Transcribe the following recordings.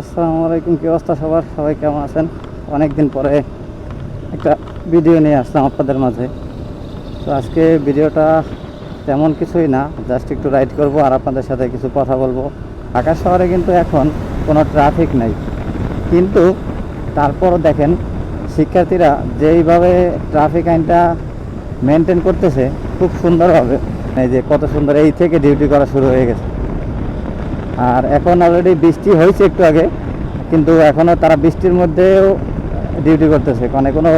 আসসালামু আলাইকুম, কি অবস্থা সবার? সবাই কেমন আছেন? অনেক দিন পরে একটা ভিডিও নিয়ে আসলাম আপনাদের মাঝে। তো আজকে ভিডিওটা তেমন কিছুই না, জাস্ট একটু রাইড করব আর আপনাদের সাথে কিছু কথা বলব। ঢাকা শহরে কিন্তু এখন কোনো ট্রাফিক নাই। কিন্তু তারপর দেখেন, শিক্ষার্থীরা যেইভাবে ট্রাফিক আইনটা মেনটেন করতেছে, খুব সুন্দরভাবে, এই যে কত সুন্দর এই থেকে ডিউটি করা শুরু হয়ে গেছে। আর এখন অলরেডি বৃষ্টি হয়েছে একটু আগে, কিন্তু এখনও তারা বৃষ্টির মধ্যেও ডিউটি করতেছে। মানে কোনো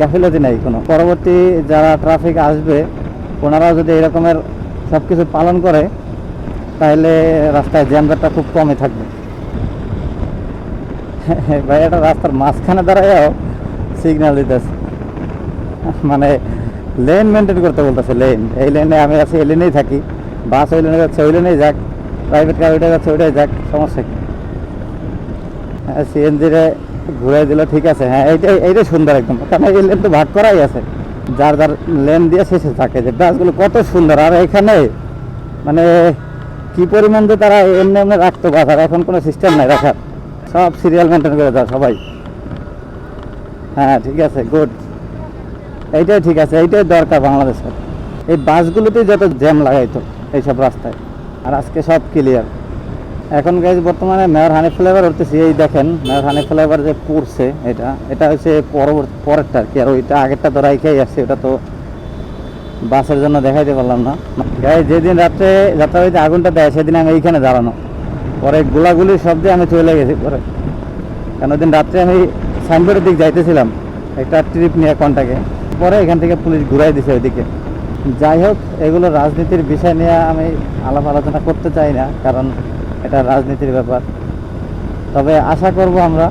গাফিলতি নাই কোনো। পরবর্তী যারা ট্রাফিক আসবে, ওনারাও যদি এরকমের সব কিছু পালন করে, তাহলে রাস্তায় জ্যামজারটা খুব কমই থাকবে। ভাই, এটা রাস্তার মাঝখানে দাঁড়ায়ও সিগন্যাল দিতেছে। মানে লেন মেনটেন করতে বলতেছে লেন এই লেনে আমি আছি, এই লেনেই থাকি। বাস ওই লেনে যাচ্ছে, ওই লেনেই যাক। প্রাইভেট কার ওইটা যাচ্ছে, ওইটাই যাক, সমস্যা কি? হ্যাঁ সিএনজি রে ঘুরে দিল, ঠিক আছে হ্যাঁ এইটাই এইটাই সুন্দর একদম। কারণ এই লেন তো ভাগ করাই আছে। যার যার লেন দিয়ে শেষে থাকে। যে বাসগুলো কত সুন্দর। আর এখানে মানে কি পরিমাণ যে তারা এমনি এমনি রাখতো বাস আর এখন কোনো সিস্টেম নাই, রাখার। সব সিরিয়াল মেনটেন করে দেয় সবাই। হ্যাঁ ঠিক আছে গুড এইটাই ঠিক আছে, এইটাই দরকার বাংলাদেশের। এই বাসগুলোতেই যত জ্যাম লাগাইতো, এইসব রাস্তায়। আর আজকে সব ক্লিয়ার এখন গাইজ বর্তমানে মেয়র হানি ফ্লেভার উঠতেছি, এই দেখেন মেয়র হানি ফ্লেভার যে পড়ছে, এটা এটা হচ্ছে পরবর্তী, পরেরটা আর কি, আর ওইটা আগেরটা তো রাইখেই আসছে ওটা তো বাসের জন্য দেখাইতে পারলাম না। গাই যেদিন রাত্রে যাত্রাবাড়িতে আগুনটা দেয়, সেদিন আমি এইখানে দাঁড়ানো। পরে গোলাগুলির শব্দে আমি চলে গেছি পরে। কেন ওদিন রাত্রে আমি সাইনবোর্ডের দিক যাইতেছিলাম, একটা ট্রিপ নিয়ে কন্টাকে। পরে এখান থেকে পুলিশ ঘুরাই দিছে ওইদিকে। যাই হোক এগুলো রাজনীতির বিষয় নিয়ে আমি আলাপ আলোচনা করতে চাই না কারণ এটা রাজনীতির ব্যাপার। তবে আশা করব আমরা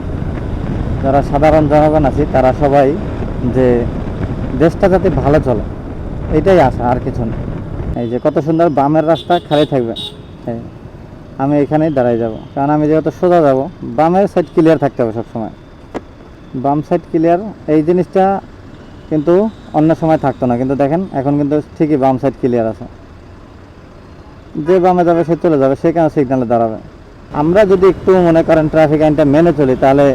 যারা সাধারণ জনগণ আছি তারা সবাই যে দেশটা যাতে ভালো চলে এটাই আশা আর কিছু না। এই যে কত সুন্দর বামের রাস্তা খালি থাকবে। এই, আমি এখানেই দাঁড়াই যাব। কারণ আমি যেহেতু সোজা যাব বামের সাইড ক্লিয়ার থাকতে হবে সবসময়। বাম সাইড ক্লিয়ার এই জিনিসটা কিন্তু অন্য সময় থাকতো না, কিন্তু দেখেন, এখন কিন্তু ঠিকই বাম সাইড ক্লিয়ার আছে। যে বামে যাবে, সে চলে যাবে, সে কেন সিগনালে দাঁড়াবে? আমরা যদি একটু মনে করেন ট্রাফিক আইনটা মেনে চলি, তাহলে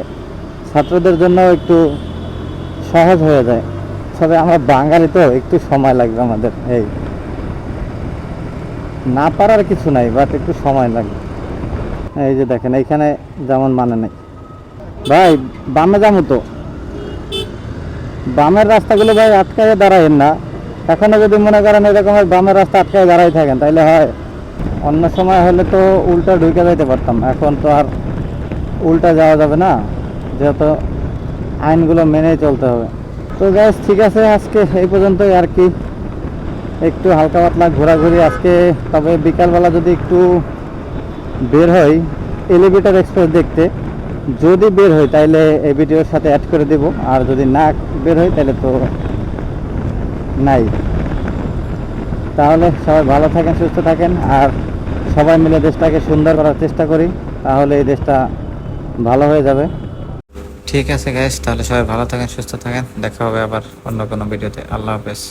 ছাত্রদের জন্য একটু সহজ হয়ে যায়। তবে আমরা বাঙালি তো, একটু সময় লাগবে আমাদের, এই। না পারার কিছু নাই বাট একটু সময় লাগবে। এই যে দেখেন, এইখানে যেমন মানে নেই। ভাই, বামে যাব তো? বামের রাস্তাগুলো ভাই আটকায় দাঁড়ায়েন না। এখনও যদি মনে করেন এরকমের বামের রাস্তা আটকায় দাঁড়াই থাকেন তাহলে হয়। অন্য সময় হলে তো উল্টা ঢুকে যাইতে পারতাম। এখন তো আর উল্টা যাওয়া যাবে না। যেহেতু আইনগুলো মেনেই চলতে হবে। তো গ্যাস ঠিক আছে, আজকে এই পর্যন্তই আর কি। একটু হালকা পাতলা ঘোরাঘুরি আজকে। তবে বিকালবেলা যদি একটু বের হই এলিভেটার এক্সপ্রেস দেখতে। যদি বের হয়, তাইলে এই ভিডিওর সাথে অ্যাড করে দেব। আর যদি না বের হয় তাহলে তো নাই। তাহলে সবাই ভালো থাকেন, সুস্থ থাকেন। আর সবাই মিলে দেশটাকে সুন্দর করার চেষ্টা করি, তাহলে এই দেশটা ভালো হয়ে যাবে। ঠিক আছে গ্যাস তাহলে সবাই ভালো থাকেন, সুস্থ থাকেন। দেখা হবে আবার অন্য কোনো ভিডিওতে। আল্লাহ হাফেজ।